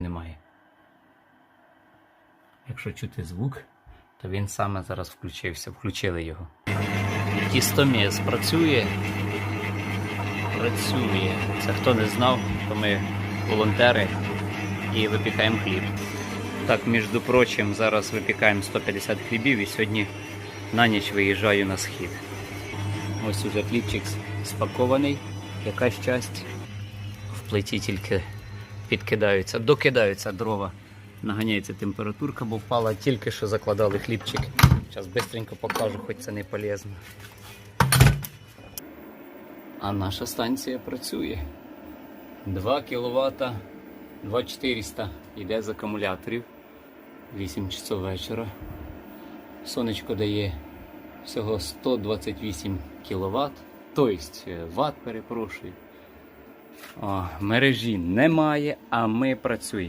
немає. Якщо чути звук, то він саме зараз включився. Включили його. Тістоміс працює. Працює. Це хто не знав, то ми волонтери і випікаємо хліб. Так, між прочим, зараз випікаємо 150 хлібів і сьогодні на ніч виїжджаю на схід. Ось уже хлібчик спакований, якась часть. В плиті тільки підкидаються, докидаються дрова. Наганяється температурка, бо впала тільки що закладали хлібчик. Зараз швидко покажу, хоч це не полезно. А наша станція працює. 2 кВт 2400 йде з акумуляторів. 8 часов вечора. Сонечко дає всього 128 кВт, тобто Вт, перепрошую. Мережі немає, а ми працюємо.